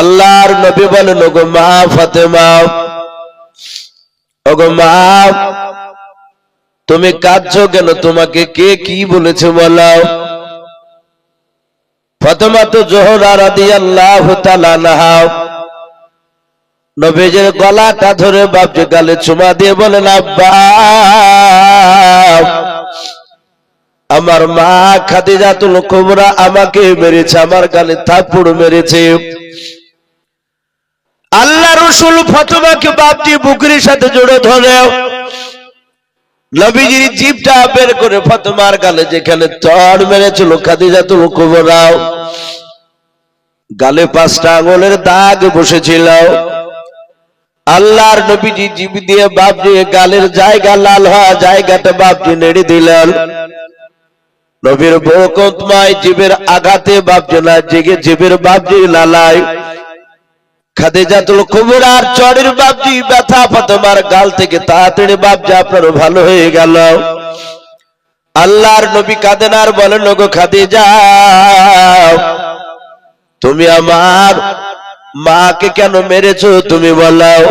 আল্লাহর নবী বলেন, ওগো মা ফাতেমা, ওগো মা, তুমি কাঁদছো কেন? তোমাকে কে কি বলেছে বলাও? ফাতেমা তো জোহরা তাআলা আনহা, নবীজের গলাটা ধরে বাপজি গালে চুমা দিয়ে বলেন, আব্বা, আমার মা খাদিজাতুল কুবরা আমাকে মেরেছে, আমার গালে থাপ্পড় মেরেছে। আল্লাহ রসুল ফতমাকে বাপজি বুকরির সাথে জোড়ে ধরে। নবীজির জিপটা বের করে ফতমার গালে যেখানে চড় মেরেছিল খাদিজাতুল কুবরাও। গালে পাঁচটা আঙুলের দাগ বসেছিল। আল্লাহর নবীজি জিপ দিয়ে বাপজি গালের জায়গা লাল হওয়া জায়গাটা বাপজি নেড়ে দিলেন। নবীর বরকতময় জীবের আঘাতে বাপজি না জেগে জীবের বাপজি লালায় খাদিজাতুল কুবরার চড়ের বাপজি ব্যথা ফাতেমার গাল থেকে তাড়াতাড়ি বাপজি আপনার ভালো হয়ে গেল। আল্লাহর নবী কাঁদেন আর বলেন, ওগো খাদিজা, তুমি আমার মাকে কেন মেরেছো তুমি বলাও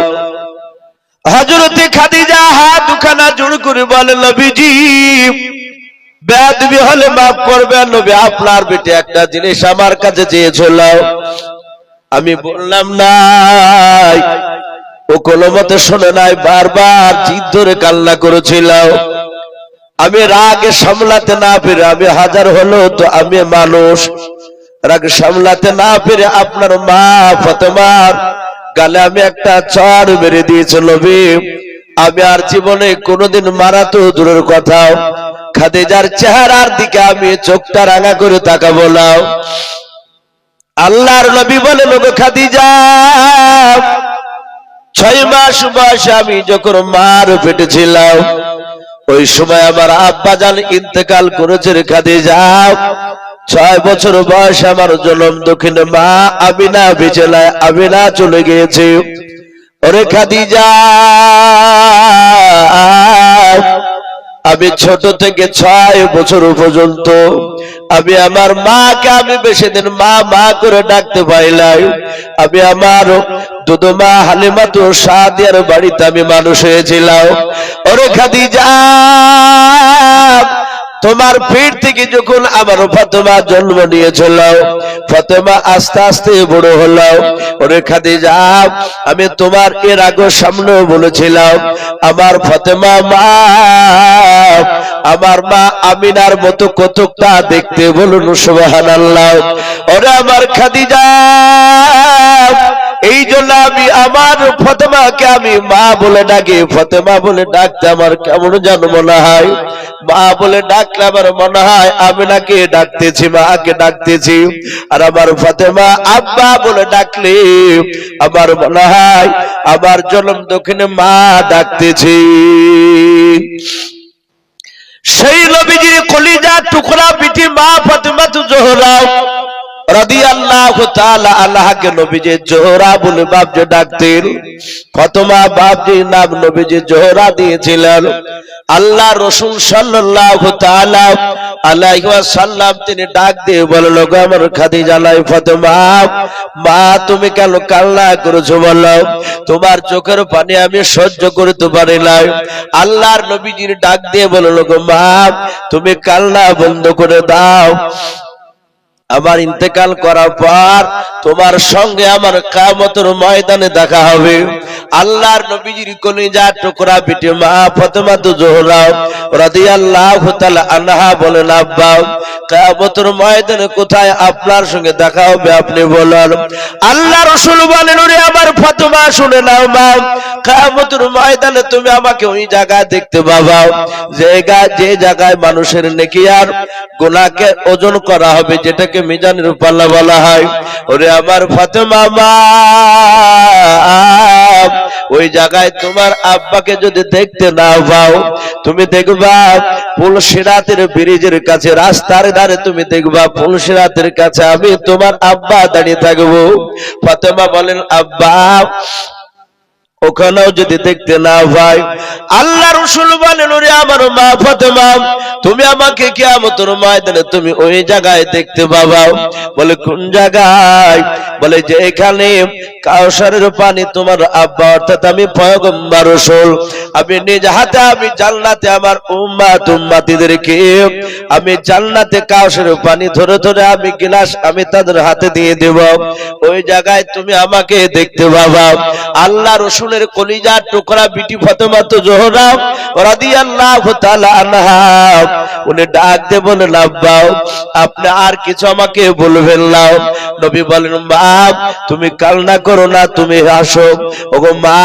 হজরতে খাদিজা হাত দুখানা জোড় করে বলে, নবীজি বেদবি হলে মাফ করবেন। নবী, আপনার বেটে একটা জিনিস আমার কাছে চেয়েছিল। আমি বললাম নাই। ও কোনো মতে শোনে নাই বারবার জিদ ধরে কান্না করেছিল আমি রাগে সামলাতে না পেরে আমি হাজার হলো তো আমি মানুষ। রাগে সামলাতে না পেরে আপনার মা ফতেমার গালে আমি একটা চড় মেরে দিয়েছিল আমি আর জীবনে কোনোদিন মারা তো দূরের কথা খাদিজার চেহারার দিকে আমি চোখটা রাঙা করে তাকাবো না। আল্লাহর নবী বলে লোক খাদিজা, ছয় মাস বয়সে আমি যখন মার পেটে ছিলাম, ওই সময় আমার আব্বা জান ইন্তেকাল করেছে খাদিজা। ছয় বছর বয়স আমার জন্ম দক্ষিণে মা আমিনা বেঁচে নাই আমিনা চলে গিয়েছে। ওরে খাদিজা আমি ছোট থেকে ছয় বছর পর্যন্ত আমি আমার মাকে আমি বেশি দিন মা মা করে ডাকতে পাইলাই আমি আমার দুদমা হালিমা তো সাদিয়ার বাড়িতে আমি মানুষ হয়েছিলাম। ওরে খাদিজা তোমার পেট থেকে যখন আমার ফতেমা জন্ম নিয়েছিল ফতেমা আস্তে আস্তে বড় হলো ওরে খাদিজা আমি তোমার এর আগে সামনেও বলেছিলাম আমার ফতেমা মা আমার মা আমিনার মতো কতকটা দেখতে বলুন সুবাহান আল্লাহ ওরে আমার খাদিজা এই জন্য আমি আমার ফতেমাকে আমি মা বলে ডাকি। ফতেমা বলে ডাকতে আমার কেমন যেন মনে হয়। মা বলে ডাকলে আমার মনে হয়, আমি নাকি ডাকতেছি, মাকে ডাকতেছি। আর আমার ফতেমা আব্বা বলে ডাকলে আমার মনে হয়, আমার জন্ম দক্ষিণে মা ডাকতেছি। সেই নবীজির কলিজা টুকরা পিঠি মা ফতেমা তু জোহরা রাদিয়াল্লাহু তাআলা আল্লাহকে নবীজি ডাকতেন। নাম নবীজি জোহরা দিয়েছিলেন। আল্লাহ সাল্লাল্লাহু তাআলা আলাইহি ওয়াসাল্লাম তিনি ডাক দিয়ে বলল গো আমার খাদিজা লাই মা তুমি কেন কান্না করেছ বলো? তোমার চোখের পানি আমি সহ্য করতে পারি না আল্লাহর নবীজির ডাক দিয়ে বলল গো মা, তুমি কান্না বন্ধ করে দাও। আমার ইন্তেকাল করার পর তোমার সঙ্গে আমার কামতের ময়দানে দেখা হবে। আল্লাহর নবীজির কলিজা টুকরা পিঠে মা ফতেমা তো জোহরা রাদিয়াল্লাহু তাআলা আনহা বলেন, আব্বা, কামতের ময়দানে কোথায় আপনার সঙ্গে দেখা হবে আপনি বলেন? আল্লাহ রাসূল বলেন, ওরে আমার ফতেমা, শুনে নাও মা, কামতের ময়দানে তুমি আমাকে ওই জায়গায় দেখতে পাবা। জায়গা যে জায়গায় মানুষের নেকি আর গুনাহকে ওজন করা হবে, যেটাকে মিজানের পাল্লা বলা হয়। ওরে আমার ফাতেমা মা, ওই জায়গায় তোমার আব্বাকে যদি দেখতে না পাও, তুমি দেখবা পুলসিরাতের ব্রিজের কাছে, রাস্তার ধারে তুমি দেখবা পুলসিরাতের কাছে আমি তোমার আব্বা দাঁড়িয়ে থাকব। ফাতেমা বলেন, আব্বা ওখানেও যদি দেখতে না পাই আল্লাহ রসুল বলেন ওরে আমার মা ফতেমা, তুমি আমাকে কেমতর ময়দানে তুমি ওই জায়গায় দেখতে পাবাও বলে, কোন জায়গায়? বলে যে এখানে কাউসারের পানি তোমার আব্বা, অর্থাৎ আমি পয়গম্বর রসুল। আমি নিজ হাতে, আমি জান্নাতে আমার উম্মাত উম্মাতিদেরকে, আমি জান্নাতে কাউসারের পানি ধরে ধরে আমি গিলাস আমি তাদের হাতে দিয়ে দেব। ওই জায়গায় তুমি আমাকে দেখতে পাবা। আল্লাহ রসুলের কলিজার টুকরা বিটি ফতেমাত জোহরা রাদিয়াল্লাহু তাআলা আনহা। উনি ডাক দিয়ে বলেন আব্বা আপনি আর কিছু আমাকে বলবেন না। নবী বলেন মা তুমি কালনা করো না, তুমি আসো। ওগো মা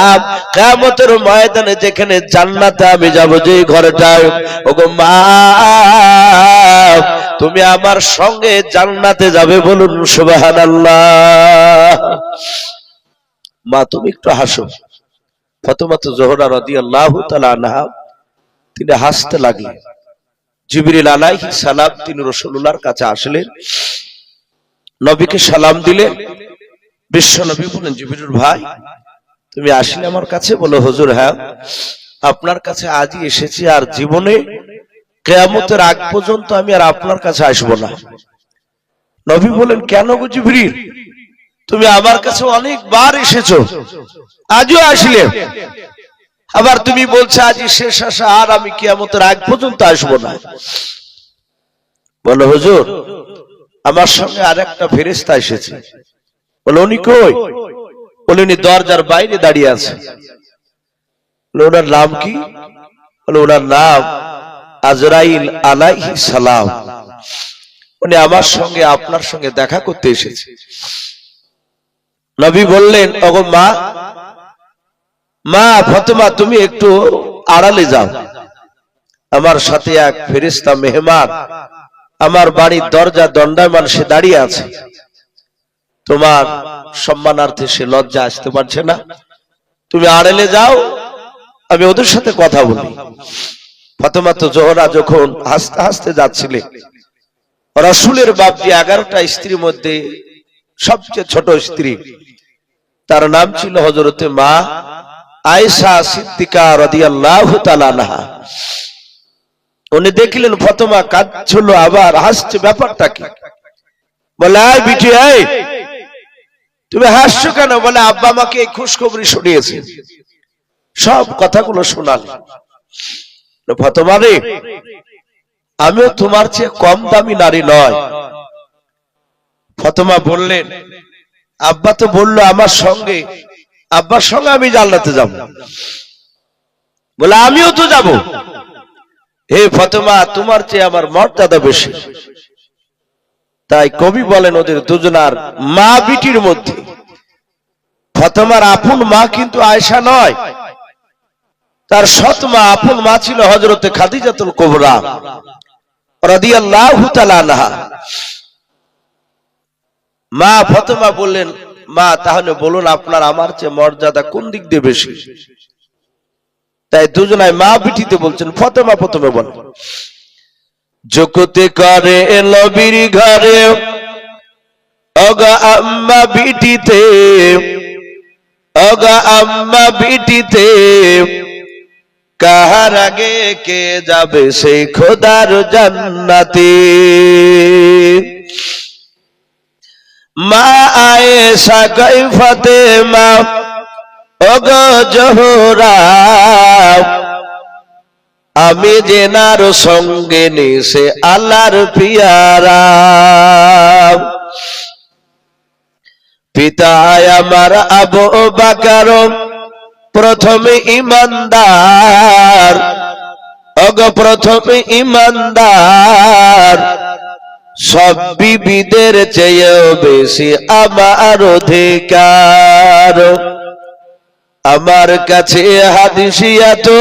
কিয়ামতের ময়দানে যেখানে জান্নাতে আমি যাব যে ঘরটায়, ওগো মা তুমি আমার সঙ্গে জান্নাতে যাবে বলুন, সুবহানাল্লাহ। মা, তুমি একটু হাসো। ফতমাত জোহরা রাদিয়াল্লাহু তাআলা আনহা, তিনি হাসতে লাগলেন। জিবরিল আলাইহি সালাম তিনি রাসূলুল্লাহর কাছে আসলেন। নবীকে সালাম দিলেন। বিশ্ব নবী বলেন জিবরিল ভাই, তুমি আসলে আমার কাছে? বলো, হুজুর হ্যাঁ আপনার কাছে আজই এসেছি আর জীবনে কেয়ামতের আগ পর্যন্ত আমি আর আপনার কাছে আসব না। নবী বলেন কেন গো জিবরিল? তুমি আমার কাছে অনেকবার এসেছ। আজও আসলে। আবার তুমি বলছো আজই শেষ আসা, আর আমি কিয়ামতের আগ পর্যন্ত আসব না। বলো, হুজুর, আমার সঙ্গে আর একটা ফেরেস্তা এসেছে। বলো, উনি কই? বলে, উনি দরজার বাইরে দাঁড়িয়ে আছে। ওনার নাম কি? বলে, ওনার নাম আজরাইল আলাইহি সালাম। উনি আমার সঙ্গে, আপনার সঙ্গে দেখা করতে এসেছে। নবী বললেন, ওগো মা মা ফতেমা, তুমি একটু আড়ালে যাও। আমার সাথে এক ফেরিস্তা মেহমান, আমার বাড়ির দরজা দণ্ডায়মান সে দাঁড়িয়ে আছে। তোমার সম্মানার্থে সে লজ্জা আসতে পারছে না। তুমি আড়েলে যাও, আমি ওদের সাথে কথা বলি। ফতেমা তো জোহরা যখন হাসতে হাসতে যাচ্ছিলে রসুলের বাপজি এগারোটা স্ত্রীর মধ্যে সবচেয়ে ছোট স্ত্রী। তার নাম ছিল হজরতে মা আয়েশা সিদ্দিকা রাদিয়াল্লাহু তাআলা আনহা। উনি দেখলেন, ফতেমা কাঁদছিল আবার, হাসছে ব্যাপারটা কি? বলে, আয় বিটি, আয়। তুমি হাসছো কেন? বলে, আব্বা আমাকে এই খুশখবরি শুনিয়েছে। সব কথাগুলো শোনাল। ফতেমা রে, আমিও তোমার চেয়ে কম দামি নারী নয়। ফতেমা বললেন, আব্বা তো বলল আমার সঙ্গে আব্বার সঙ্গে আমি জানলাতে যাব। বলে, আমিও তো যাব। হে ফতেমা, তোমার চেয়ে আমার মর্যাদা বেশি। তাই কবি বলেন ওদের দুজনার মা বিটির মধ্যে। ফতেমার আপন মা কিন্তু আয়সা নয়। তার সৎ মা আপন মা ছিল হজরতে খাদিজাতুল কোবরা রাদিয়াল্লাহু তাআলা মা ফতেমা বললেন মা, তাহলে বলুন আপনার আমার চেয়ে মর্যাদা কোন দিক দিয়ে বেশি? তাই দুজনায় মা বিটিতে বলছেন, ফতেমা প্রথমে বল। জগতে করে লবির ঘরে, অগা আম্মা বিটিতে অগা আম্মা বিটিতে কাহার আগে কে যাবে সেই খোদার জান্নাতে? মা আয়েশা কৈফতে মা, ওগ জোহরা, আমি জেনার সঙ্গে নিছে আল্লাহর পিয়ারা। পিতায় আমার আবু বাকার, প্রথমে ইমানদার অগ প্রথমে ইমানদার সব বিবিদের চেয়েও বেশি আমার অধিকার। আমার কাছে হাদিসিয়া তো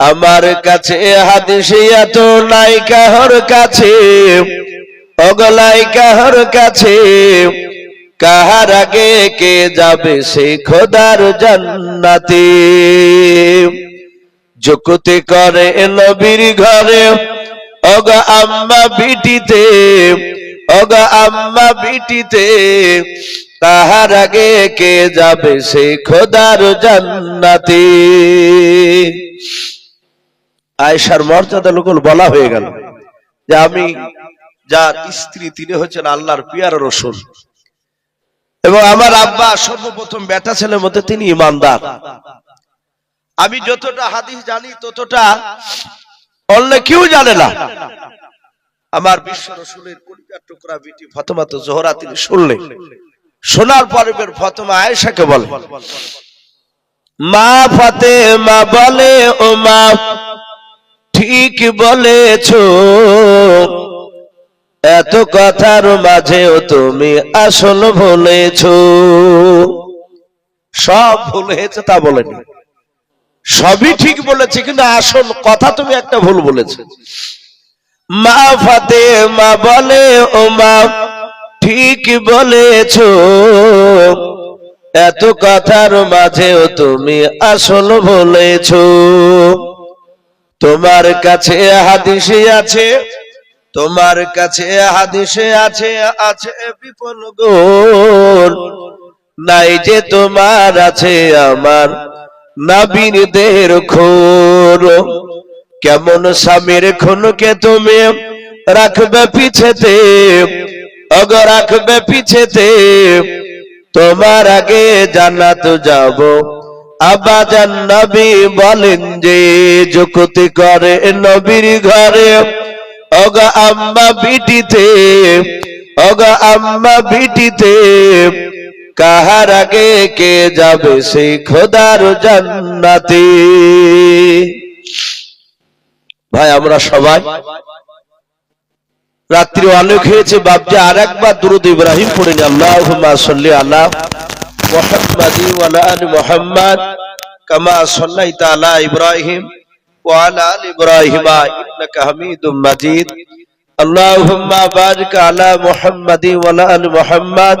আমার কাছে হাদিসিয়া তো নাই কাহর কাছে, অগলাই কাহর কাছে। কাহার আগে কে যাবে সে খোদার জান্নাতে। জকুতে করে নবীর ঘরে অগা আম্মা বিটিতে, অগা আম্মা বিটিতে, তাহার আগে কে যাবে সে খোদার জান্নাতে? আয়েশার মর্যাদা লোকল বলা হয়ে গেল যে আমি যার স্ত্রী, তিনি হচ্ছেন আল্লাহর পিয়ার রসুল। এবং আমার আব্বা সর্বপ্রথম বেটা ছেলের মধ্যে তিনি ইমানদার। আমি যতটা হাদিস জানি, ততটা অন্য কেউ জানে না। আমার বিশ্ব রসুলের কলিকার টুকরা বিটি ফতমা তো জোহরা তিনি শুনলেন শোনার পরে বের ফতমা আয়েশাকে বলে, মা ফাতে মা বলে, ও মা, ঠিক বলেছ। এত কথার মাঝেও তুমি আসল বলেছ। সব ভুল হয়েছে তা বলেনি। সবই ঠিক বলেছে, কিন্তু আসল কথা তুমি একটা ভুল বলেছ। মা ফাতে মা বলে, ও মা, ঠিক বলেছ। এত কথার মাঝেও তুমি আসল বলেছ। তোমার কাছে হাদিসে আছে, তোমার কাছে হাদিসে আছে আছে বিপন গোল নাই যে তোমার, আছে আমার। নাবিনদের খোর কেমন স্বামীর খুনকে তুমি রাখবে পিছেতে? অগ রাখবে পিছেতে। তোমার আগে জান্নাত যাব। আবাজান নবী বলেন যে, যুক্তি করে নবীর ঘরে অগ আম্মা বিটিতে অগ আম্মা বিটিতে কাহার আগে কে যাবে সে খোদার জান্নাতি? ভাই, আমরা সবাই রাত্রি আলোক হয়েছে, বাপজি আর একবার দুরুদ ইব্রাহিম পড়ে আল্লাহ সাল্লি আল্লাহ মোহাম্মদি ওয়ালান মোহাম্মদ, কামা ইব্রাহিম ইব্রাহিম, ইন্নাকা হামিদুম মাজিদ। আল্লাহুম্মা বারিক আলা মুহাম্মাদি ওয়ালান মুহাম্মাদ।